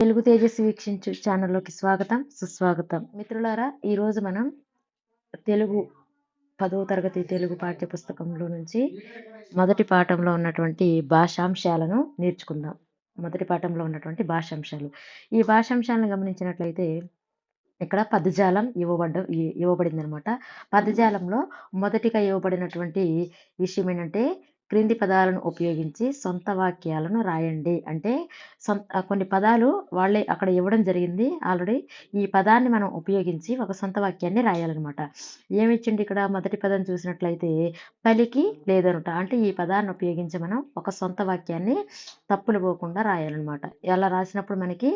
తెలుగు తేజస్వి వీక్షించు ఛానల్లోకి స్వాగతం సుస్వాగతం. మిత్రులారా ఈరోజు మనం తెలుగు పదవ తరగతి తెలుగు పాఠ్య పుస్తకంలో నుంచి మొదటి పాఠంలో ఉన్నటువంటి భాషాంశాలను నేర్చుకుందాం. మొదటి పాఠంలో ఉన్నటువంటి భాషాంశాలు. ఈ భాషాంశాలను గమనించినట్లయితే ఇక్కడ పదజాలం ఇవ్వబడ్డ ఇ- ఇవ్వబడింది అనమాట పదజాలంలో మొదటిగా ఇవ్వబడినటువంటి విషయం ఏంటంటే క్రింది పదాలను ఉపయోగించి సొంత వాక్యాలను రాయండి. అంటే సొంత కొన్ని పదాలు వాళ్ళే అక్కడ ఇవ్వడం జరిగింది. ఆల్రెడీ ఈ పదాన్ని మనం ఉపయోగించి ఒక సొంత వాక్యాన్ని రాయాలన్నమాట. ఏమిచ్చిండి ఇక్కడ? మొదటి పదం చూసినట్లయితే పలికి లేదనుట. అంటే ఈ పదాన్ని ఉపయోగించి మనం ఒక సొంత వాక్యాన్ని తప్పులు పోకుండా రాయాలన్నమాట. ఎలా రాసినప్పుడు మనకి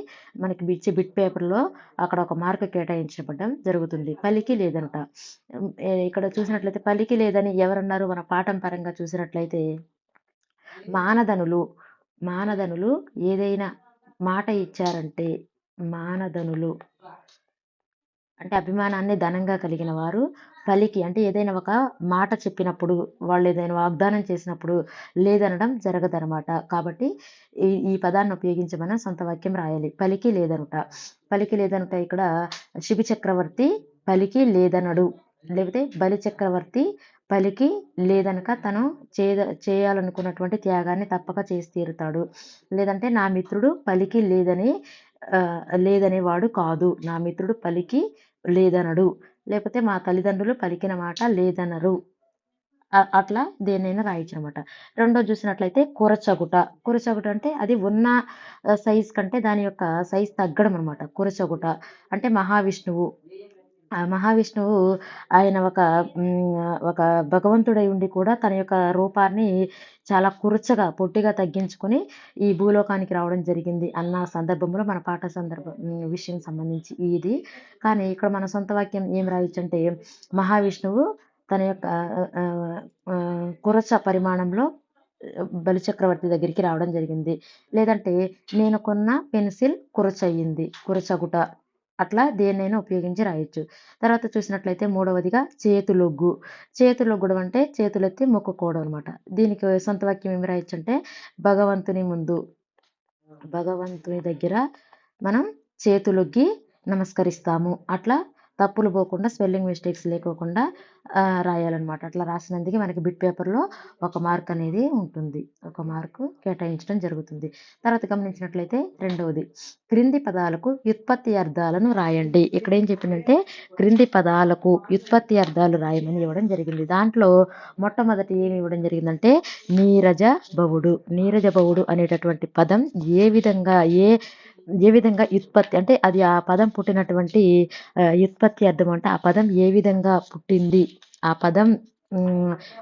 మనకి బిచ్చి బిట్ పేపర్లో అక్కడ ఒక మార్క్ కేటాయించబడడం జరుగుతుంది. పలికి లేదనుట. ఇక్కడ చూసినట్లయితే పలికి లేదని ఎవరన్నారు? మన పాఠం పరంగా చూసినట్లయితే మానధనులు మానధనులు ఏదైనా మాట ఇచ్చారంటే మానధనులు. అంటే అభిమానాన్ని ధనంగా కలిగిన వారు పలికి అంటే ఏదైనా ఒక మాట చెప్పినప్పుడు వాళ్ళు ఏదైనా వాగ్దానం చేసినప్పుడు లేదనడం జరగదనమాట కాబట్టి ఈ ఈ పదాన్ని ఉపయోగించి మనం సొంత వాక్యం రాయాలి. పలికి లేదనుట. పలికి లేదనుట ఇక్కడ శిబి చక్రవర్తి పలికి లేదనడు. లేకపోతే బలి చక్రవర్తి పలికి లేదనక తను చేద చేయాలనుకున్నటువంటి త్యాగాన్ని తప్పక చేసి తీరుతాడు. లేదంటే నా మిత్రుడు పలికి లేదని లేదనేవాడు కాదు. నా మిత్రుడు పలికి లేదనడు. లేకపోతే మా తల్లిదండ్రులు పలికిన మాట లేదనరు. అట్లా దేన్నైనా రాయొచ్చు అనమాట రెండో చూసినట్లయితే కురచగుట. కురచగుట అంటే అది ఉన్న సైజ్ కంటే దాని యొక్క సైజ్ తగ్గడం అనమాట కురచగుట. అంటే మహావిష్ణువు. ఆ మహావిష్ణువు ఆయన ఒక ఒక భగవంతుడై ఉండి కూడా తన యొక్క రూపాన్ని చాలా కురచగా పొట్టిగా తగ్గించుకొని ఈ భూలోకానికి రావడం జరిగింది అన్న సందర్భంలో మన పాఠ సందర్భం విషయం సంబంధించి ఇది. కానీ ఇక్కడ మన సొంత వాక్యం ఏం రాయొచ్చు మహావిష్ణువు తన యొక్క కురచ పరిమాణంలో బలిచక్రవర్తి దగ్గరికి రావడం జరిగింది. లేదంటే నేను కొన్న పెన్సిల్ కురచయ్యింది కురచగుట. అట్లా దేన్నైనా ఉపయోగించి రాయొచ్చు. తర్వాత చూసినట్లయితే మూడవదిగా చేతులొగ్గు. చేతులొగ్గడం అంటే చేతులెత్తి మొక్కుకోవడం అనమాట దీనికి సొంత వాక్యం ఏమి రాయొచ్చు అంటే భగవంతుని ముందు. భగవంతుని దగ్గర మనం చేతులొగ్గి నమస్కరిస్తాము. అట్లా తప్పులు పోకుండా స్పెల్లింగ్ మిస్టేక్స్ లేకోకుండా రాయాలన్నమాట. అట్లా రాసినందుకే మనకి బిట్ పేపర్లో ఒక మార్క్ అనేది ఉంటుంది. ఒక మార్కు కేటాయించడం జరుగుతుంది. తర్వాత గమనించినట్లయితే రెండవది క్రింది పదాలకు వ్యుత్పత్తి అర్థాలను రాయండి. ఇక్కడ ఏం చెప్పిందంటే క్రింది పదాలకు వ్యుత్పత్తి అర్థాలు రాయమని ఇవ్వడం జరిగింది. దాంట్లో మొట్టమొదటి ఏమి ఇవ్వడం జరిగిందంటే నీరజ బవుడు నీరజ బవుడు అనేటటువంటి పదం ఏ విధంగా ఏ ఏ విధంగా వ్యుత్పత్తి అంటే అది ఆ పదం పుట్టినటువంటి ఉత్పత్తి వ్యుత్పత్తి అర్థం అంటే ఆ పదం ఏ విధంగా పుట్టింది? ఆ పదం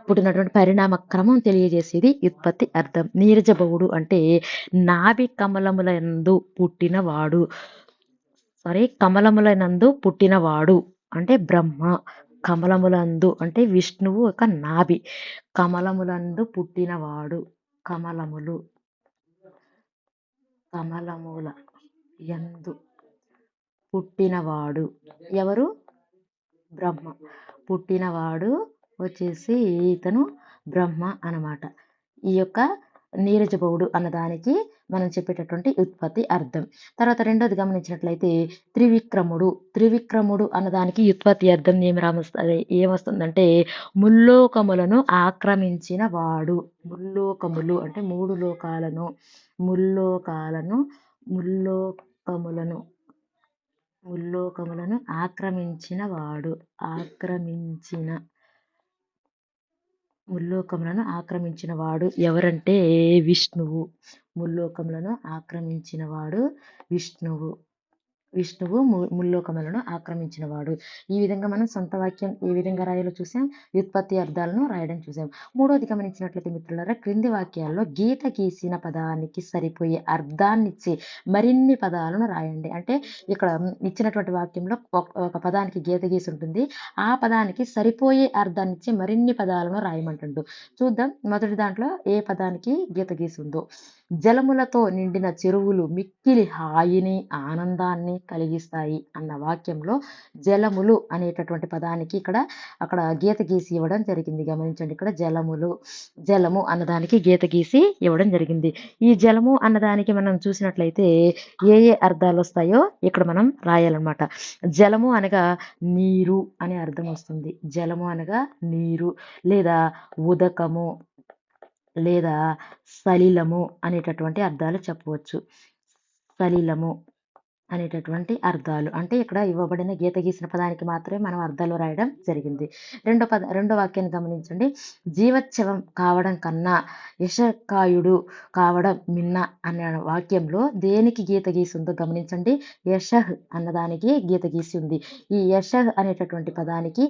పుట్టినటువంటి పరిణామ క్రమం తెలియజేసేది ఉత్పత్తి అర్థం. నీరజభవుడు అంటే నాభి కమలములందు పుట్టినవాడు. సారీ కమలములనందు పుట్టినవాడు అంటే బ్రహ్మ. కమలములందు అంటే విష్ణువు ఒక నాభి. కమలములందు పుట్టినవాడు కమలములు. కమలముల యందు పుట్టినవాడు. ఎవరు? బ్రహ్మ. పుట్టినవాడు వచ్చేసి ఇతను బ్రహ్మ అన్నమాట. ఈ యొక్క నీరజబవుడు అన్నదానికి మనం చెప్పేటటువంటి ఉత్పత్తి అర్థం. తర్వాత రెండోది గమనించినట్లయితే త్రివిక్రముడు. త్రివిక్రముడు అన్నదానికి ఉత్పత్తి అర్థం ఏమి రామస్తుంది ఏమొస్తుందంటే ముల్లోకములను ఆక్రమించిన వాడు. ముల్లోకములు అంటే మూడు లోకాలను. ముల్లోకాలను లోకములను ముల్లోకములను ఆక్రమించిన వాడు ఆక్రమించిన ముల్లోకములను ఆక్రమించిన వాడు ఎవరంటే విష్ణువు. ముల్లోకములను ఆక్రమించిన వాడు విష్ణువు. విష్ణువు ము- ముల్లోకములను ఆక్రమించినవాడు. ఈ విధంగా మనం సొంత వాక్యం ఏ విధంగా రాయాలో చూసాం? వ్యుత్పత్తి అర్థాలను రాయడం చూసాం. మూడోది గమనించినట్లయితే మిత్రులారా క్రింది వాక్యాల్లో గీత గీసిన పదానికి సరిపోయే అర్థాన్నిచ్చి మరిన్ని పదాలను రాయండి. అంటే ఇక్కడ ఇచ్చినటువంటి వాక్యంలో ఒక- ఒక పదానికి గీత గీసి ఉంటుంది. ఆ పదానికి సరిపోయే అర్థాన్నిచ్చి మరిన్ని పదాలను రాయమంటుండు. చూద్దాం మొదటి దాంట్లో ఏ పదానికి గీత గీసి ఉందో. జలములతో నిండిన చెరువులు మిక్కిలి హాయిని ఆనందాన్ని కలిగిస్తాయి అన్న వాక్యంలో జలములు అనేటటువంటి పదానికి ఇక్కడ అక్కడ గీత గీసి ఇవ్వడం జరిగింది. గమనించండి ఇక్కడ జలములు జలము అన్నదానికి గీత గీసి ఇవ్వడం జరిగింది. ఈ జలము అన్నదానికి మనం చూసినట్లయితే ఏ ఏ అర్థాలు వస్తాయో ఇక్కడ మనం రాయాలన్నమాట. జలము అనగా నీరు అనే అర్థం వస్తుంది. జలము అనగా నీరు లేదా ఉదకము లేదా సలిలము అనేటటువంటి అర్థాలు చెప్పవచ్చు. సలిలము అనేటటువంటి అర్థాలు. అంటే ఇక్కడ ఇవ్వబడిన గీత గీసిన పదానికి మాత్రమే మనం అర్థాలు రాయడం జరిగింది. రెండో పద రెండో వాక్యాన్ని గమనించండి. జీవోత్సవం కావడం కన్నా యశకాయుడు కావడం మిన్న అనే వాక్యంలో దేనికి గీత గీసి ఉందో గమనించండి. యశహ్ అన్నదానికి గీత గీసి ఉంది ఈ యశహ్ అనేటటువంటి పదానికి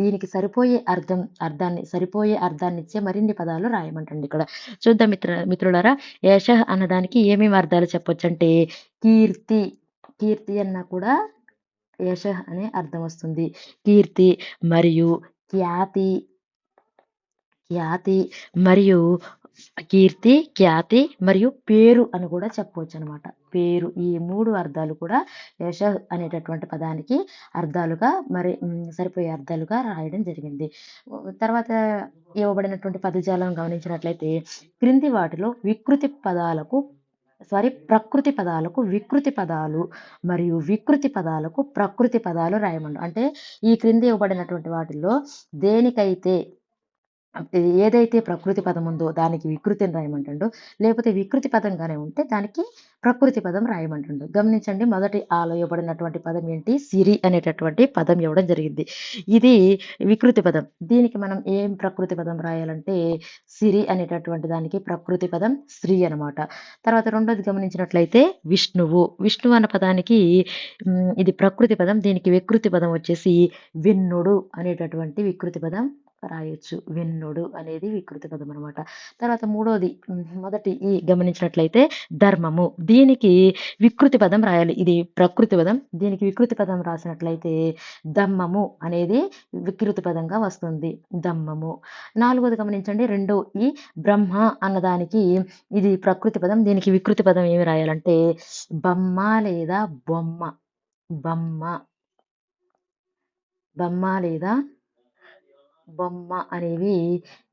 దీనికి సరిపోయే అర్థం అర్థాన్ని సరిపోయే అర్థాన్ని ఇచ్చే మరిన్ని పదాలు రాయమంటండి ఇక్కడ. చూద్దాం మిత్ర మిత్రులారా యశహ్ అన్నదానికి ఏమేమి అర్థాలు చెప్పొచ్చు అంటే కీర్తి కీర్తి అన్న కూడా యశ అనే అర్థం వస్తుంది. కీర్తి మరియు ఖ్యాతి ఖ్యాతి మరియు కీర్తి ఖ్యాతి మరియు పేరు అని కూడా చెప్పవచ్చు అనమాట పేరు ఈ మూడు అర్థాలు కూడా యశ అనేటటువంటి పదానికి అర్థాలుగా మరి సరిపోయే అర్థాలుగా రాయడం జరిగింది. తర్వాత ఇవ్వబడినటువంటి పదజాలం గమనించినట్లయితే క్రింది వాటిలో వికృతి పదాలకు సారీ ప్రకృతి పదాలకు వికృతి పదాలు మరియు వికృతి పదాలకు ప్రకృతి పదాలు రాయమండు. అంటే ఈ క్రింది ఇవ్వబడినటువంటి వాటిల్లో దేనికైతే ఏదైతే ప్రకృతి పదం ఉందో దానికి వికృతిని రాయమంటుండో. లేకపోతే వికృతి పదంగానే ఉంటే దానికి ప్రకృతి పదం రాయమంటుండు. గమనించండి మొదటి ఆలోయబడినటువంటి పదం ఏంటి? సిరి అనేటటువంటి పదం ఇవ్వడం జరిగింది. ఇది వికృతి పదం. దీనికి మనం ఏం ప్రకృతి పదం రాయాలంటే సిరి అనేటటువంటి దానికి ప్రకృతి పదం శ్రీ అన్నమాట తర్వాత రెండోది గమనించినట్లయితే విష్ణువు. విష్ణువు అన్న పదానికి ఇది ప్రకృతి పదం. దీనికి వికృతి పదం వచ్చేసి విన్నుడు అనేటటువంటి వికృతి పదం రాయొచ్చు విన్నుడు అనేది వికృతి పదం అనమాట తర్వాత మూడోది మొదటి ఈ గమనించినట్లయితే ధర్మము. దీనికి వికృతి పదం రాయాలి. ఇది ప్రకృతి పదం. దీనికి వికృతి పదం రాసినట్లయితే దమ్మము అనేది వికృతి పదంగా వస్తుంది. దమ్మము నాలుగోది గమనించండి. రెండో ఈ బ్రహ్మ అన్నదానికి ఇది ప్రకృతి పదం. దీనికి వికృతి పదం ఏమి రాయాలంటే బొమ్మ లేదా బొమ్మ. బొమ్మ. బొమ్మ లేదా బొమ్మ అనేవి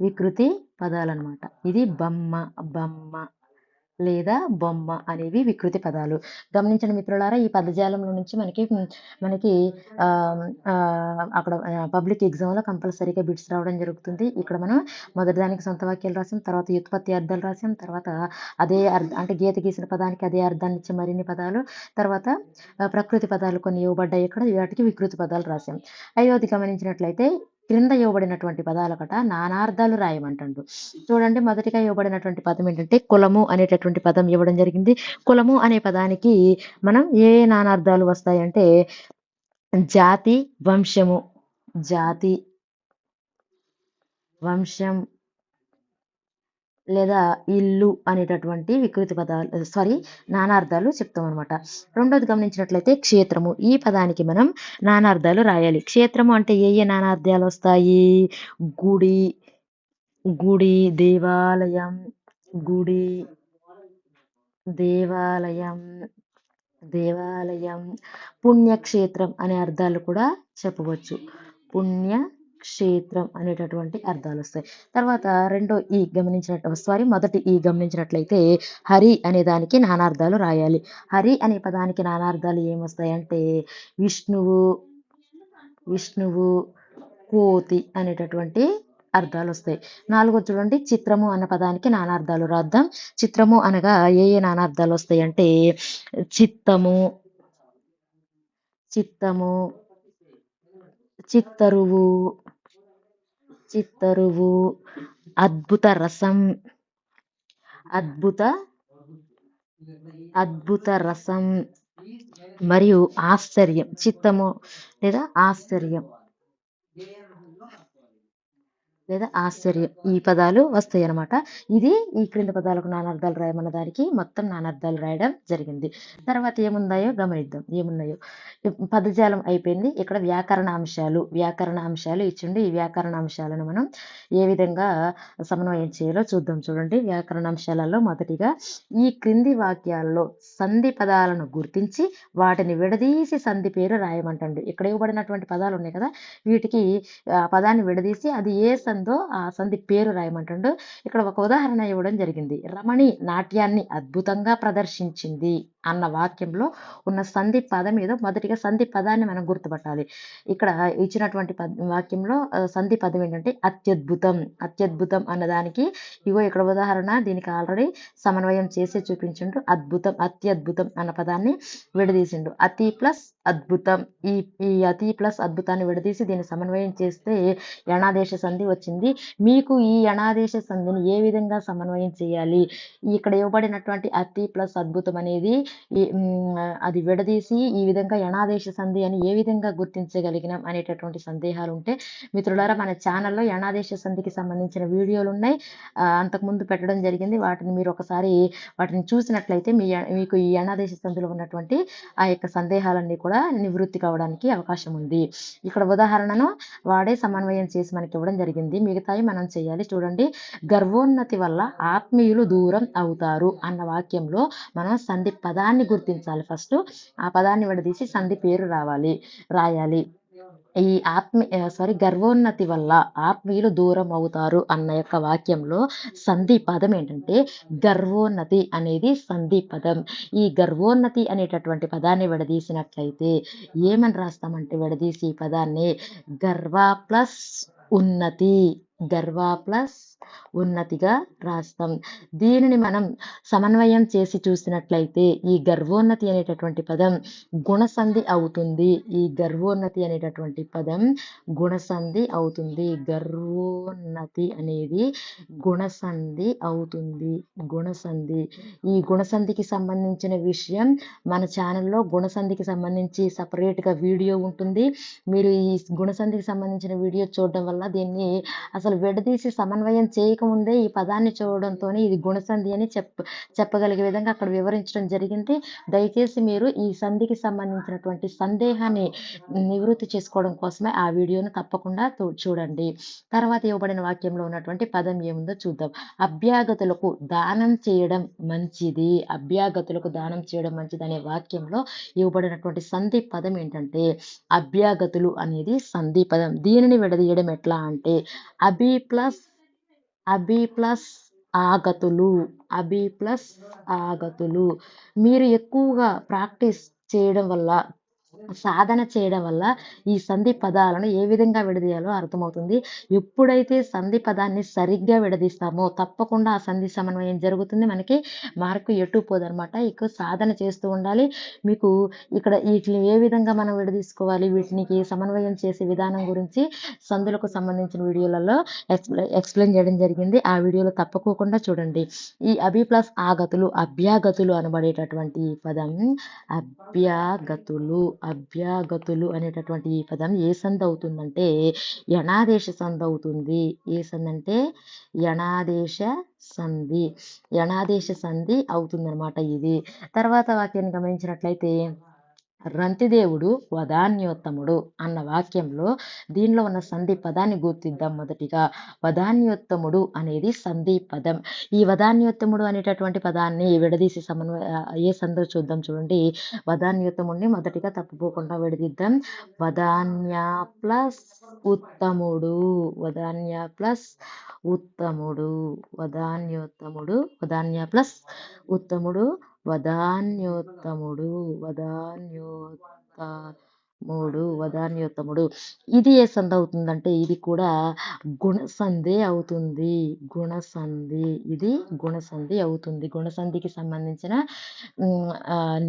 వికృతి పదాలన్నమాట. ఇది బొమ్మ బొమ్మ లేదా బొమ్మ అనేవి వికృతి పదాలు. గమనించండి మిత్రులారా ఈ పదజాలంలో నుంచి మనకి మనకి అక్కడ పబ్లిక్ ఎగ్జామ్లో కంపల్సరీగా బిట్స్ రావడం జరుగుతుంది. ఇక్కడ మనం మొదటిదానికి సొంత వాక్యాలు రాసాం తర్వాత వ్యుత్పత్తి అర్థాలు రాసాం తర్వాత అదే అర్థ అంటే గీత గీసిన పదానికి అదే అర్థాన్ని ఇచ్చే మరిన్ని పదాలు తర్వాత ప్రకృతి పదాలు కొన్ని ఇవ్వబడ్డాయి ఇక్కడ వాటికి వికృతి పదాలు రాసాం. ఐదవది గమనించినట్లయితే క్రింద ఇవ్వబడినటువంటి పదాలకట నానార్థాలు రాయమంటాడు. చూడండి మొదటిగా ఇవ్వబడినటువంటి పదం ఏంటంటే కులము అనేటటువంటి పదం ఇవ్వడం జరిగింది. కులము అనే పదానికి మనం ఏ ఏ నానార్థాలు వస్తాయంటే జాతి వంశము. జాతి వంశం లేదా ఇల్లు అనేటటువంటి వికృతి పదాలు సారీ నానార్థాలు చెప్తాం అనమాట రెండోది గమనించినట్లయితే క్షేత్రము. ఈ పదానికి మనం నానార్థాలు రాయాలి. క్షేత్రము అంటే ఏ ఏ నానార్థాలు వస్తాయి? గుడి గుడి దేవాలయం గుడి దేవాలయం దేవాలయం పుణ్యక్షేత్రం అనే అర్థాలు కూడా చెప్పవచ్చు. పుణ్య క్షేత్రం అనేటటువంటి అర్థాలు వస్తాయి. తర్వాత రెండో ఈ గమనించినట్టు సారీ మొదటి ఈ గమనించినట్లయితే హరి అనే దానికి నానార్థాలు రాయాలి. హరి అనే పదానికి నానార్థాలు ఏమొస్తాయంటే విష్ణువు విష్ణువు కోతి అనేటటువంటి అర్థాలు వస్తాయి. నాలుగో చూడండి చిత్రము అన్న పదానికి నానార్థాలు రాద్దాం. చిత్రము అనగా ఏ ఏ నానార్థాలు వస్తాయి అంటే చిత్తము చిత్తము చిత్తరువు చిత్తరువు. అద్భుత రసం. అద్భుత అద్భుత రసం. మరియు ఆశ్చర్యం. చిత్తము లేదా ఆశ్చర్యం. లేదా ఆశ్చర్యం. ఈ పదాలు వస్తాయి అన్నమాట ఇది ఈ క్రింది పదాలకు నానార్థాలు రాయమన్న దానికి మొత్తం నానార్థాలు రాయడం జరిగింది. తర్వాత ఏముందాయో గమనిద్దాం. ఏమున్నాయో? పదజాలం అయిపోయింది. ఇక్కడ వ్యాకరణ అంశాలు వ్యాకరణ అంశాలు ఇచ్చిండి. ఈ వ్యాకరణ అంశాలను మనం ఏ విధంగా సమన్వయం చేయాలో చూద్దాం చూడండి. వ్యాకరణ అంశాలలో మొదటిగా ఈ క్రింది వాక్యాల్లో సంధి పదాలను గుర్తించి వాటిని విడదీసి సంధి పేరు రాయమంటండి. ఇక్కడ ఇవ్వబడినటువంటి పదాలు ఉన్నాయి కదా? వీటికి ఆ పదాన్ని విడదీసి అది ఏ సందో ఆ సంధి పేరు రాయమంటుండు. ఇక్కడ ఒక ఉదాహరణ ఇవ్వడం జరిగింది. రమణి నాట్యాన్ని అద్భుతంగా ప్రదర్శించింది. అన్న వాక్యంలో ఉన్న సంధి పదం ఏదో మొదటిగా సంధి పదాన్ని మనం గుర్తుపట్టాలి. ఇక్కడ ఇచ్చినటువంటి వాక్యంలో సంధి పదం ఏంటంటే అత్యద్భుతం. అత్యద్భుతం అన్నదానికి ఇగో ఇక్కడ ఉదాహరణ దీనికి ఆల్రెడీ సమన్వయం చేసి చూపించిండు. అద్భుతం అత్యద్భుతం అన్న పదాన్ని విడదీసిండు. అతి ప్లస్ అద్భుతం. ఈ ఈ అతి ప్లస్ అద్భుతాన్ని విడదీసి దీన్ని సమన్వయం చేస్తే యణాదేశ సంధి వచ్చింది. మీకు ఈ యణాదేశ సంధిని ఏ విధంగా సమన్వయం చేయాలి? ఇక్కడ ఇవ్వబడినటువంటి అతి ప్లస్ అద్భుతం అనేది అది విడదీసి ఈ విధంగా యణాదేశ సంధి అని ఏ విధంగా గుర్తించగలిగినాం అనేటటువంటి సందేహాలు ఉంటే మిత్రులారా మన ఛానల్లో యణాదేశ సంధికి సంబంధించిన వీడియోలు ఉన్నాయి. అంతకుముందు పెట్టడం జరిగింది. వాటిని మీరు ఒకసారి వాటిని చూసినట్లయితే మీ మీకు ఈ యణాదేశ సంధిలో ఉన్నటువంటి ఆ యొక్క సందేహాలన్నీ కూడా నివృత్తి కావడానికి అవకాశం ఉంది. ఇక్కడ ఉదాహరణను వాడే సమన్వయం చేసి మనకి ఇవ్వడం జరిగింది. మిగతాయి మనం చేయాలి. చూడండి. గర్వోన్నతి వల్ల ఆత్మీయులు దూరం అవుతారు అన్న వాక్యంలో మనం సంధి పదాన్ని గుర్తించాలి ఫస్ట్. ఆ పదాన్ని విడదీసి సంధి పేరు రావాలి రాయాలి. ఈ ఆత్మ సారీ గర్వోన్నతి వల్ల ఆత్మీయులు దూరం అవుతారు అన్న యొక్క వాక్యంలో సంధి పదం ఏంటంటే గర్వోన్నతి అనేది సంధి పదం. ఈ గర్వోన్నతి అనేటటువంటి పదాన్ని విడదీసినట్లయితే ఏమని రాస్తామంటే విడదీసి ఈ పదాన్ని? గర్వ ప్లస్ ఉన్నతి. గర్వ ప్లస్ ఉన్నతిగా రాస్తాం. దీనిని మనం సమన్వయం చేసి చూసినట్లయితే ఈ గర్వోన్నతి అనేటటువంటి పదం గుణసంధి అవుతుంది. ఈ గర్వోన్నతి అనేటటువంటి పదం గుణసంధి అవుతుంది. గర్వోన్నతి అనేది గుణసంధి అవుతుంది. గుణసంధి. ఈ గుణసంధికి సంబంధించిన విషయం మన ఛానల్లో గుణసంధికి సంబంధించి సపరేట్గా వీడియో ఉంటుంది. మీరు ఈ గుణసంధికి సంబంధించిన వీడియో చూడడం వల్ల దీన్ని అసలు విడదీసి సమన్వయం చేయకముందే ఈ పదాన్ని చూడడంతో ఇది గుణసంధి అని చెప్ప చెప్పగలిగే విధంగా అక్కడ వివరించడం జరిగింది. దయచేసి మీరు ఈ సంధికి సంబంధించినటువంటి సందేహాన్ని నివృత్తి చేసుకోవడం కోసమే ఆ వీడియోను తప్పకుండా చూడండి. తర్వాత ఇవ్వబడిన వాక్యంలో ఉన్నటువంటి పదం ఏముందో చూద్దాం. అభ్యాగతులకు దానం చేయడం మంచిది. అభ్యాగతులకు దానం చేయడం మంచిది అనే వాక్యంలో ఇవ్వబడినటువంటి సంధి పదం ఏంటంటే అభ్యాగతులు అనేది సంధి పదం. దీనిని విడదీయడం ఎట్లా అంటే అభి ప్లస్ అభి ప్లస్ ఆగతులు అభి ప్లస్ ఆగతులు. మీరు ఎక్కువగా ప్రాక్టీస్ చేయడం వల్ల సాధన చేయడం వల్ల ఈ సంధి పదాలను ఏ విధంగా విడదీయాలో అర్థమవుతుంది. ఎప్పుడైతే సంధి పదాన్ని సరిగ్గా విడదీస్తామో తప్పకుండా ఆ సంధి సమన్వయం జరుగుతుంది? మనకి మార్కు ఎటు పోదనమాట ఎక్కువ సాధన చేస్తూ ఉండాలి. మీకు ఇక్కడ వీటిని ఏ విధంగా మనం విడదీసుకోవాలి? వీటికి సమన్వయం చేసే విధానం గురించి సంధులకు సంబంధించిన వీడియోలలో ఎక్స్ప్లె ఎక్స్ప్లెయిన్ చేయడం జరిగింది. ఆ వీడియోలో తప్పకోకుండా చూడండి. ఈ అభి ప్లస్ ఆగతులు అభ్యాగతులు అనబడేటటువంటి ఈ పదం అభ్యాగతులు అభ్యాగతులు అనేటటువంటి ఈ పదం ఏ సంధి అవుతుందంటే యణాదేశ సంధి అవుతుంది. ఏ సంధి అంటే యణాదేశ సంధి. యణాదేశ సంధి అవుతుందన్నమాట ఇది. తర్వాత వాక్యాన్ని గమనించినట్లయితే రంతిదేవుడు వదాన్యోత్తముడు అన్న వాక్యంలో దీనిలో ఉన్న సంధి పదాన్ని గుర్తిద్దాం మొదటిగా. వదాన్యోత్తముడు అనేది సంధి పదం. ఈ వదాన్యోత్తముడు అనేటటువంటి పదాన్ని విడదీసి సమన్వయ ఏ సందో చూద్దాం చూడండి. వదాన్యోత్తముడిని మొదటిగా తప్పుపోకుండా విడదీద్దాం. వదాన్య ప్లస్ ఉత్తముడు. వదాన్య ప్లస్ ఉత్తముడు. వదాన్యోత్తముడు. వదాన్య ప్లస్ ఉత్తముడు. వదాన్యోత్తముడు వదాన్యోత్త మూడు వదాన్యోత్తముడు ఇది ఏ సంధి అవుతుందంటే ఇది కూడా గుణసంధి అవుతుంది. గుణసంధి. ఇది గుణసంధి అవుతుంది. గుణసంధికి సంబంధించిన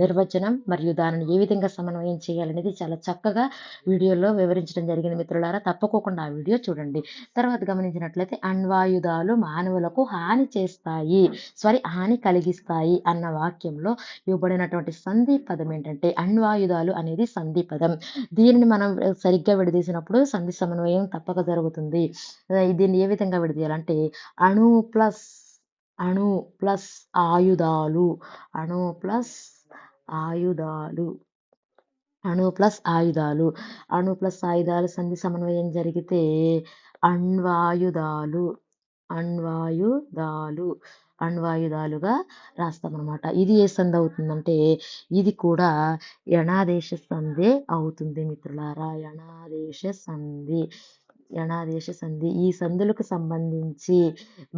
నిర్వచనం మరియు దానిని ఏ విధంగా సమన్వయం చేయాలనేది చాలా చక్కగా వీడియోలో వివరించడం జరిగింది మిత్రులారా. తప్పకోకుండా ఆ వీడియో చూడండి. తర్వాత గమనించినట్లయితే అణ్వాయుధాలు మానవులకు హాని చేస్తాయి. సారీ హాని కలిగిస్తాయి అన్న వాక్యంలో ఇవ్వబడినటువంటి సంధి పదం ఏంటంటే అణ్వాయుధాలు అనేది సంధి పదం. దీనిని మనం సరిగ్గా విడదీసినప్పుడు సంధి సమన్వయం తప్పక జరుగుతుంది. దీన్ని ఏ విధంగా విడదీయాలంటే అణు ప్లస్ అణు ప్లస్ ఆయుధాలు అణు ప్లస్ ఆయుధాలు అణు ప్లస్ ఆయుధాలు అణు ప్లస్ ఆయుధాలు సంధి సమన్వయం జరిగితే అణ్వాయుధాలు అణ్వాయుధాలు అణ్వాయుధాలుగా రాస్తామన్నమాట. ఇది ఏ సంధి అవుతుందంటే ఇది కూడా యణాదేశ సంధి అవుతుంది మిత్రులారా. యణాదేశ సంధి. యణాదేశ సంధి. ఈ సంధులకు సంబంధించి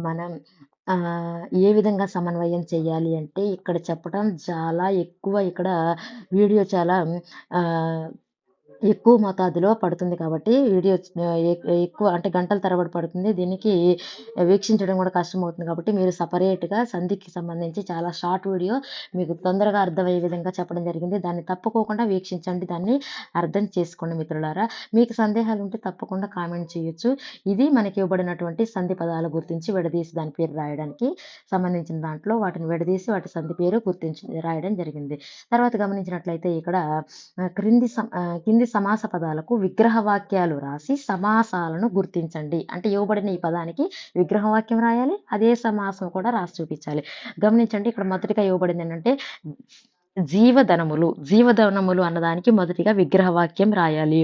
మనం ఏ విధంగా సమన్వయం చేయాలి అంటే ఇక్కడ చెప్పడం చాలా ఎక్కువ. ఇక్కడ వీడియో చాలా ఎక్కువ మోతాదులో పడుతుంది కాబట్టి వీడియో ఎక్కువ అంటే గంటల తరబడి పడుతుంది. దీనికి వీక్షించడం కూడా కష్టం అవుతుంది కాబట్టి మీరు సపరేట్గా సంధికి సంబంధించి చాలా షార్ట్ వీడియో మీకు తొందరగా అర్థమయ్యే విధంగా చెప్పడం జరిగింది. దాన్ని తప్పుకోకుండా వీక్షించండి. దాన్ని అర్థం చేసుకోండి మిత్రులారా. మీకు సందేహాలు ఉంటే తప్పకుండా కామెంట్ చేయొచ్చు. ఇది మనకి ఇవ్వబడినటువంటి సంధి పదాలు గుర్తించి విడదీసి దాని పేరు రాయడానికి సంబంధించిన దాంట్లో వాటిని విడదీసి వాటి సంధి పేరు గుర్తించి రాయడం జరిగింది. తర్వాత గమనించినట్లయితే ఇక్కడ క్రింది కింది సమాస పదాలకు విగ్రహ వాక్యాలు రాసి సమాసాలను గుర్తించండి. అంటే ఇవ్వబడిన ఈ పదానికి విగ్రహ వాక్యం రాయాలి అదే సమాసం కూడా రాసి చూపించాలి. గమనించండి ఇక్కడ మొదటిగా ఇవ్వబడింది ఏంటంటే జీవధనములు జీవధనములు అన్నదానికి మొదటిగా విగ్రహవాక్యం రాయాలి.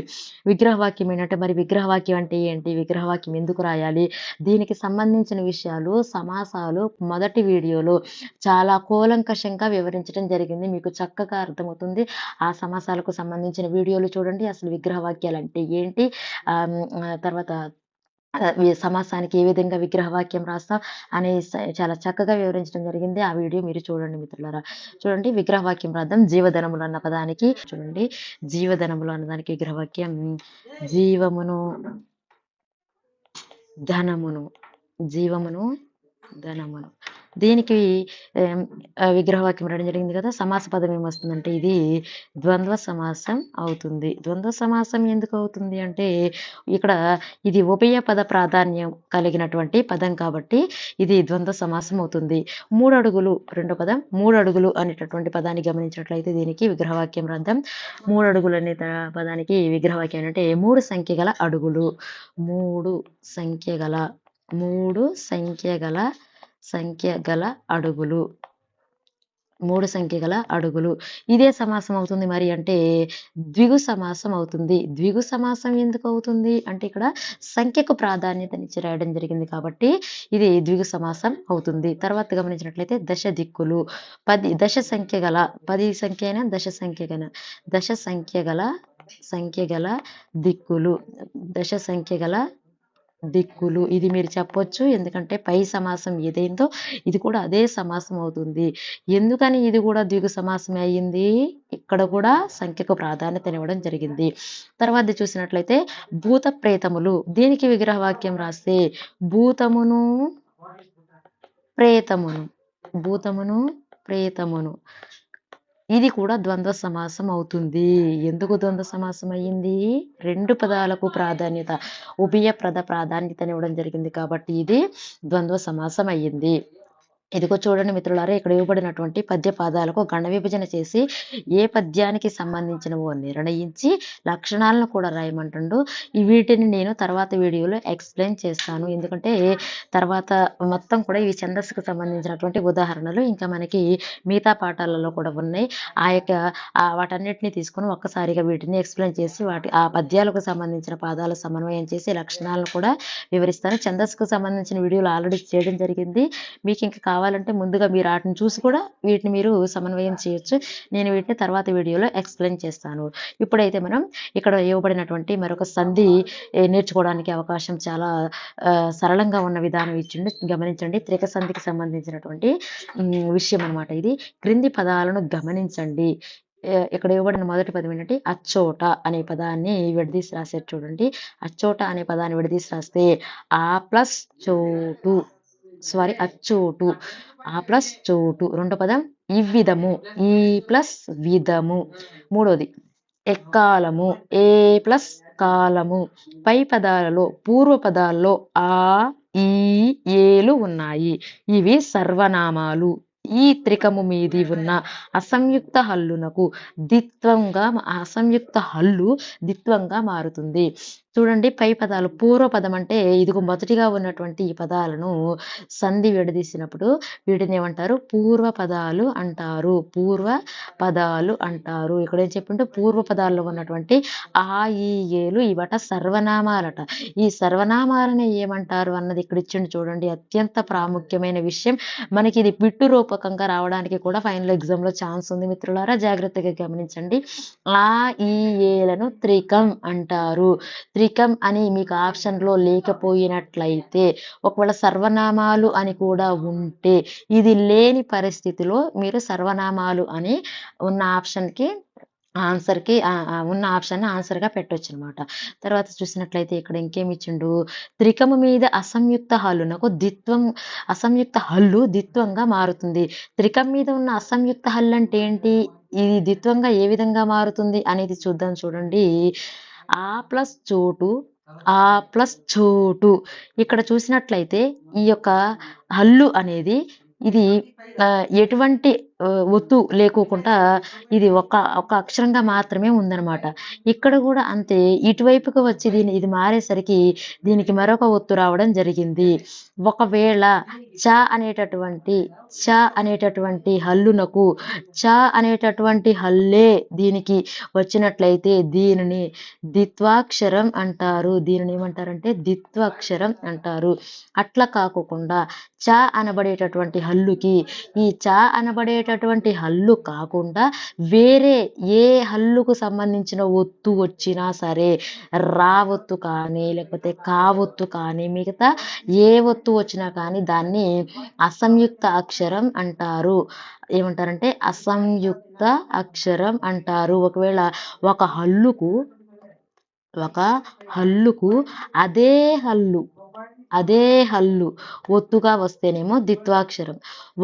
విగ్రహవాక్యం ఏంటంటే మరి విగ్రహవాక్యం అంటే ఏంటి? విగ్రహవాక్యం ఎందుకు రాయాలి? దీనికి సంబంధించిన విషయాలు సమాసాలు మొదటి వీడియోలో చాలా కూలంకషంగా వివరించడం జరిగింది. మీకు చక్కగా అర్థమవుతుంది. ఆ సమాసాలకు సంబంధించిన వీడియోలు చూడండి. అసలు విగ్రహవాక్యాలు అంటే ఏంటి? తర్వాత సమాసానికి ఏ విధంగా విగ్రహవాక్యం రాస్తాం అనే చాలా చక్కగా వివరించడం జరిగింది. ఆ వీడియో మీరు చూడండి మిత్రులారా. చూడండి విగ్రహవాక్యం రాద్దాం. జీవధనములు అన్న పదానికి చూడండి. జీవధనములు అన్నదానికి విగ్రహవాక్యం. జీవమును ధనమును. జీవమును ధనమును. దీనికి విగ్రహవాక్యం రాయడం జరిగింది కదా సమాస పదం ఏమొస్తుందంటే ఇది ద్వంద్వ సమాసం అవుతుంది. ద్వంద్వ సమాసం ఎందుకు అవుతుంది అంటే ఇక్కడ ఇది ఉభయ పద ప్రాధాన్యం కలిగినటువంటి పదం కాబట్టి ఇది ద్వంద్వ సమాసం అవుతుంది. మూడు అడుగులు రెండో పదం మూడు అడుగులు అనేటటువంటి పదాన్ని గమనించినట్లయితే దీనికి విగ్రహవాక్యం రాద్దాం. మూడు అడుగులు అనే త- పదానికి విగ్రహవాక్యం అంటే మూడు సంఖ్య గల అడుగులు. మూడు సంఖ్య గల మూడు సంఖ్య గల సంఖ్య గల అడుగులు. మూడు సంఖ్య గల అడుగులు. ఇదే సమాసం అవుతుంది మరి అంటే ద్విగు సమాసం అవుతుంది. ద్విగు సమాసం ఎందుకు అవుతుంది? అంటే ఇక్కడ సంఖ్యకు ప్రాధాన్యతనిచ్చి రాయడం జరిగింది కాబట్టి ఇది ద్విగు సమాసం అవుతుంది. తర్వాత గమనించినట్లయితే దశ దిక్కులు. పది దశ సంఖ్య గల పది సంఖ్య అయినా దశ సంఖ్య గల దశ సంఖ్య గల సంఖ్య గల దిక్కులు. దశ సంఖ్య గల దిక్కులు. ఇది మీరు చెప్పొచ్చు. ఎందుకంటే పై సమాసం ఏదైందో ఇది కూడా అదే సమాసం అవుతుంది. ఎందుకని ఇది కూడా దిగు సమాసం అయ్యింది? ఇక్కడ కూడా సంఖ్యకు ప్రాధాన్యత ఇవ్వడం జరిగింది. తర్వాత చూసినట్లయితే భూత ప్రేతములు. దీనికి విగ్రహవాక్యం రాస్తే భూతమును ప్రేతమును. భూతమును ప్రేతమును. ఇది కూడా ద్వంద్వ సమాసం అవుతుంది. ఎందుకు ద్వంద్వ సమాసం అయ్యింది? రెండు పదాలకు ప్రాధాన్యత ఉభయ పద ప్రాధాన్యతనివ్వడం జరిగింది కాబట్టి ఇది ద్వంద్వ సమాసం అయ్యింది. ఇదిగో చూడండి మిత్రులారా ఇక్కడ ఇవ్వబడినటువంటి పద్య పాదాలకు గణ విభజన చేసి ఏ పద్యానికి సంబంధించినవో నిర్ణయించి లక్షణాలను కూడా రాయమంటుండు. ఈ వీటిని నేను తర్వాత వీడియోలో ఎక్స్ప్లెయిన్ చేస్తాను. ఎందుకంటే తర్వాత మొత్తం కూడా ఇవి ఛందస్సుకు సంబంధించినటువంటి ఉదాహరణలు ఇంకా మనకి మిగతా పాఠాలలో కూడా ఉన్నాయి. ఆ యొక్క వాటన్నిటిని తీసుకొని ఒక్కసారిగా వీటిని ఎక్స్ప్లెయిన్ చేసి వాటి ఆ పద్యాలకు సంబంధించిన పాదాలు సమన్వయం చేసి లక్షణాలను కూడా వివరిస్తాను. ఛందస్సుకు సంబంధించిన వీడియోలు ఆల్రెడీ చేయడం జరిగింది. మీకు ఇంకా కావాలంటే ముందుగా మీరు వాటిని చూసి కూడా వీటిని మీరు సమన్వయం చేయొచ్చు. నేను వీటిని తర్వాత వీడియోలో ఎక్స్ప్లెయిన్ చేస్తాను. ఇప్పుడైతే మనం ఇక్కడ ఇవ్వబడినటువంటి మరొక సంధి నేర్చుకోవడానికి అవకాశం చాలా సరళంగా ఉన్న విధానం ఇచ్చిండి. గమనించండి త్రిక సంధికి సంబంధించినటువంటి విషయం అన్నమాట ఇది. క్రింది పదాలను గమనించండి. ఇక్కడ ఇవ్వబడిన మొదటి పదం ఏంటంటే అచ్చోట అనే పదాన్ని విడదీసి రాశారు చూడండి. అచ్చోట అనే పదాన్ని విడదీసి రాస్తే ఆ ప్లస్ చోటు సారీ అచ్చోటు ఆ ప్లస్ చోటు. రెండో పదం ఇవ్విధము ఈ ప్లస్ విధము. మూడోది ఎక్కాలము ఏ ప్లస్ కాలము. పై పదాలలో పూర్వ పదాల్లో ఆ ఈ ఏలు ఉన్నాయి. ఇవి సర్వనామాలు. ఈ త్రికము మీది ఉన్న అసంయుక్త హల్లునకు దిత్వంగా అసంయుక్త హల్లు దిత్వంగా మారుతుంది. చూడండి పై పదాలు. పూర్వ పదం అంటే ఇదిగో మొదటిగా ఉన్నటువంటి ఈ పదాలను సంధి విడదీసినప్పుడు వీటిని ఏమంటారు? పూర్వ పదాలు అంటారు. పూర్వ పదాలు అంటారు. ఇక్కడ ఏం చెప్పింటే పూర్వ పదాల్లో ఉన్నటువంటి ఆ ఈ ఏలు ఇవట సర్వనామాలట. ఈ సర్వనామాలని ఏమంటారు అన్నది ఇక్కడ ఇచ్చిండు చూడండి. అత్యంత ప్రాముఖ్యమైన విషయం. మనకి ఇది పిట్టు రూపకంగా రావడానికి కూడా ఫైనల్ ఎగ్జామ్లో ఛాన్స్ ఉంది మిత్రులారా. జాగ్రత్తగా గమనించండి. ఆ ఈ ఏలను త్రికం అంటారు. త్రికం అని మీకు ఆప్షన్లో లేకపోయినట్లయితే ఒకవేళ సర్వనామాలు అని కూడా ఉంటే ఇది లేని పరిస్థితిలో మీరు సర్వనామాలు అని ఉన్న ఆప్షన్కి ఆన్సర్కి ఆన్సర్కి ఉన్న ఆప్షన్ ఆన్సర్గా పెట్టొచ్చు అనమాట తర్వాత చూసినట్లయితే ఇక్కడ ఇంకేమి ఇచ్చిండు త్రికము మీద అసంయుక్త హల్లునకు దిత్వం అసంయుక్త హల్లు దిత్వంగా మారుతుంది. త్రికం మీద ఉన్న అసంయుక్త హల్లు అంటే ఏంటి? ఇది దిత్వంగా ఏ విధంగా మారుతుంది అనేది చూద్దాం చూడండి. ఆ ప్లస్ చోటు ఆ ప్లస్ చోటు. ఇక్కడ చూసినట్లయితే ఈ యొక్క హల్లు అనేది ఇది ఆ, ఎటువంటి ఒత్తు లేకోకుండా ఇది ఒక ఒక అక్షరంగా మాత్రమే ఉందన్నమాట. ఇక్కడ కూడా అంతే ఇటువైపుకి వచ్చి దీని ఇది మారేసరికి దీనికి మరొక ఒత్తు రావడం జరిగింది. ఒకవేళ చ అనేటటువంటి చ అనేటటువంటి హల్లునకు చ అనేటటువంటి హల్లే దీనికి వచ్చినట్లయితే దీనిని దిత్వాక్షరం అంటారు. దీనిని ఏమంటారంటే దిత్వాక్షరం అంటారు. అట్లా కాకుండా చ అనబడేటటువంటి హల్లుకి ఈ చ అనబడే అనబడేటటువంటి హల్లు కాకుండా వేరే ఏ హల్లుకు సంబంధించిన ఒత్తు వచ్చినా సరే రా ఒత్తు కానీ లేకపోతే కావొత్తు కానీ మిగతా ఏ ఒత్తు వచ్చినా కానీ దాన్ని అసంయుక్త అక్షరం అంటారు. ఏమంటారంటే అసంయుక్త అక్షరం అంటారు. ఒకవేళ ఒక హల్లుకు ఒక హల్లుకు అదే హల్లు అదే హల్లు ఒత్తుగా వస్తేనేమో దిత్వాక్షరం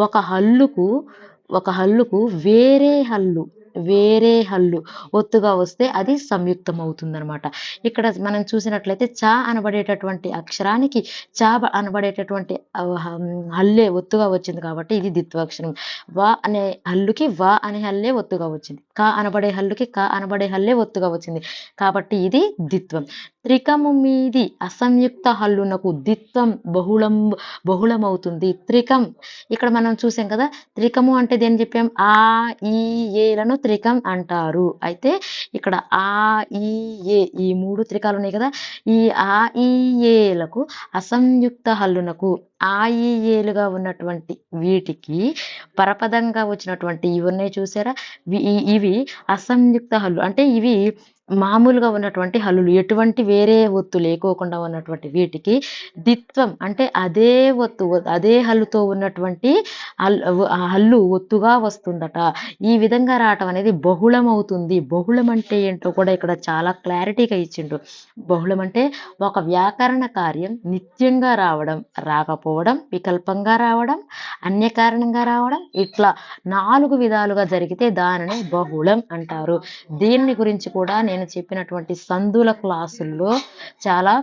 ఒక హల్లుకు ఒక హల్లుకు వేరే హల్లు. వేరే హల్లు ఒత్తుగా వస్తే అది సంయుక్తం అవుతుందన్నమాట ఇక్కడ మనం చూసినట్లయితే చ అనబడేటటువంటి అక్షరానికి చ అనబడేటటువంటి హల్లే ఒత్తుగా వచ్చింది కాబట్టి ఇది ద్విత్వాక్షరం. వా అనే హల్లుకి వా అనే హల్లే ఒత్తుగా వచ్చింది. క అనబడే హల్లుకి క అనబడే హల్లే ఒత్తుగా వచ్చింది. కాబట్టి ఇది దిత్వం త్రికము మీది అసంయుక్త హల్లునకు దిత్వం బహుళం బహుళమవుతుంది. త్రికం ఇక్కడ మనం చూసాం కదా త్రికము అంటే దేని చెప్పాం? ఆ ఈ ఏలను త్రికం అంటారు. అయితే ఇక్కడ ఆ ఈ ఏ ఈ మూడు త్రికాలు ఉన్నాయి కదా? ఈ ఆ ఈ ఏలకు అసంయుక్త హల్లునకు ఆ ఈ ఏలుగా ఉన్నటువంటి వీటికి పరపదంగా వచ్చినటువంటి ఇవన్నీ చూసారా? ఇవి అసంయుక్త హల్లు. అంటే ఇవి మామూలుగా ఉన్నటువంటి హల్లులు ఎటువంటి వేరే ఒత్తు లేకోకుండా ఉన్నటువంటి వీటికి దిత్వం అంటే అదే ఒత్తు అదే హల్లుతో ఉన్నటువంటి హల్ హల్లు ఒత్తుగా వస్తుందట. ఈ విధంగా రావటం అనేది బహుళం అవుతుంది బహుళం అంటే ఏంటో కూడా ఇక్కడ చాలా క్లారిటీగా ఇచ్చిండు బహుళం అంటే ఒక వ్యాకరణ కార్యం నిత్యంగా రావడం రాకపోవడం వికల్పంగా రావడం అన్య కారణంగా రావడం ఇట్లా నాలుగు విధాలుగా జరిగితే దానిని బహుళం అంటారు. దీన్ని గురించి కూడా నేను చెప్పినటువంటి సందుల క్లాసుల్లో చాలా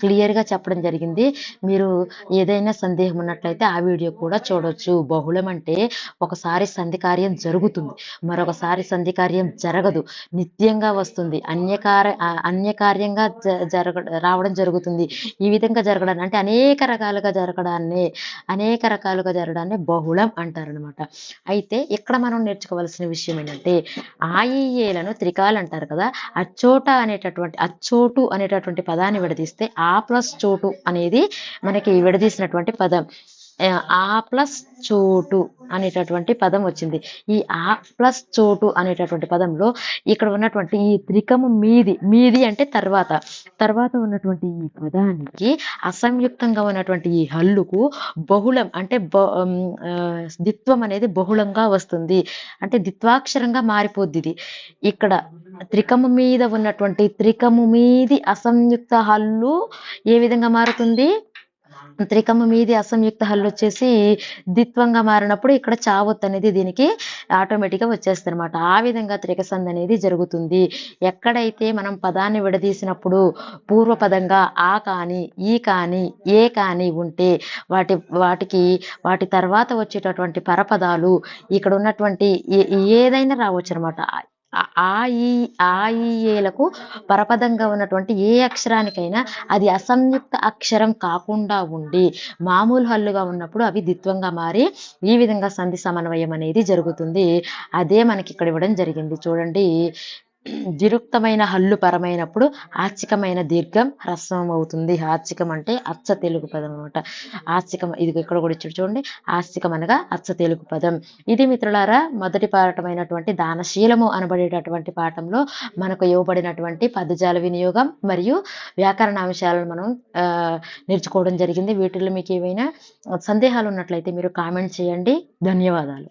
క్లియర్గా చెప్పడం జరిగింది. మీరు ఏదైనా సందేహం ఉన్నట్లయితే ఆ వీడియో కూడా చూడొచ్చు. బహుళం అంటే ఒకసారి సంధి కార్యం జరుగుతుంది. మరొకసారి సంధి కార్యం జరగదు. నిత్యంగా వస్తుంది. అన్యకార అన్యకార్యంగా జరగ రావడం జరుగుతుంది. ఈ విధంగా జరగడాన్ని అంటే అనేక రకాలుగా జరగడాన్ని అనేక రకాలుగా జరగడాన్ని బహుళం అంటారనమాట అయితే ఇక్కడ మనం నేర్చుకోవాల్సిన విషయం ఏంటంటే ఆయిఏలను త్రికాలు అంటారు కదా అచ్చోట అనేటటువంటి అచ్చోటు అనేటటువంటి పదాన్ని విడదీస్తే ఆ ప్లస్ చోటు అనేది మనకి విడదీసినటువంటి పదం. ఆ, ప్లస్ చోటు అనేటటువంటి పదం వచ్చింది. ఈ ఆ ప్లస్ చోటు అనేటటువంటి పదంలో ఇక్కడ ఉన్నటువంటి ఈ త్రికము మీది. మీది అంటే తర్వాత. తర్వాత ఉన్నటువంటి ఈ పదానికి అసంయుక్తంగా ఉన్నటువంటి ఈ హల్లుకు బహుళం అంటే ద్విత్వం అనేది బహుళంగా వస్తుంది. అంటే ద్విత్వాక్షరంగా మారిపోద్ది ఇక్కడ త్రికము మీద ఉన్నటువంటి త్రికము మీది అసంయుక్త హల్లు ఏ విధంగా మారుతుంది? త్రికము మీది అసంయుక్త హల్లు వచ్చేసి ద్విత్వంగా మారినప్పుడు ఇక్కడ చావొత్తు అనేది దీనికి ఆటోమేటిక్గా వచ్చేస్తుంది అనమాట ఆ విధంగా త్రిక సంధి అనేది జరుగుతుంది. ఎక్కడైతే మనం పదాన్ని విడదీసినప్పుడు పూర్వపదంగా ఆ కానీ ఈ కానీ ఏ కానీ ఉంటే వాటి వాటికి వాటి తర్వాత వచ్చేటటువంటి పరపదాలు ఇక్కడ ఉన్నటువంటి ఏ- ఏదైనా రావచ్చు అనమాట ఆ ఈ ఆ ఈ పరపదంగా ఉన్నటువంటి ఏ అక్షరానికైనా అది అసంయుక్త అక్షరం కాకుండా ఉండి మామూలు హల్లుగా ఉన్నప్పుడు అవి ద్విత్వంగా మారి ఈ విధంగా సంధి సమన్వయం అనేది జరుగుతుంది. అదే మనకి ఇక్కడ ఇవ్వడం జరిగింది. చూడండి. దిరుక్తమైన హల్లు పరమైనప్పుడు ఆచికమైన దీర్ఘం హ్రస్వం అవుతుంది. ఆచికం అంటే అచ్చ తెలుగు పదం అనమాట ఆచికం ఇది ఇక్కడ కూడా ఇచ్చాడు చూడండి. ఆచికం అనగా అచ్చ తెలుగు పదం. ఇది మిత్రులారా మొదటి పాఠమైనటువంటి దానశీలము అనబడేటటువంటి పాఠంలో మనకు ఇవ్వబడినటువంటి పదజాల వినియోగం మరియు వ్యాకరణ అంశాలను మనం నేర్చుకోవడం జరిగింది. వీటిలో మీకు ఏవైనా సందేహాలు ఉన్నట్లయితే మీరు కామెంట్ చేయండి. ధన్యవాదాలు.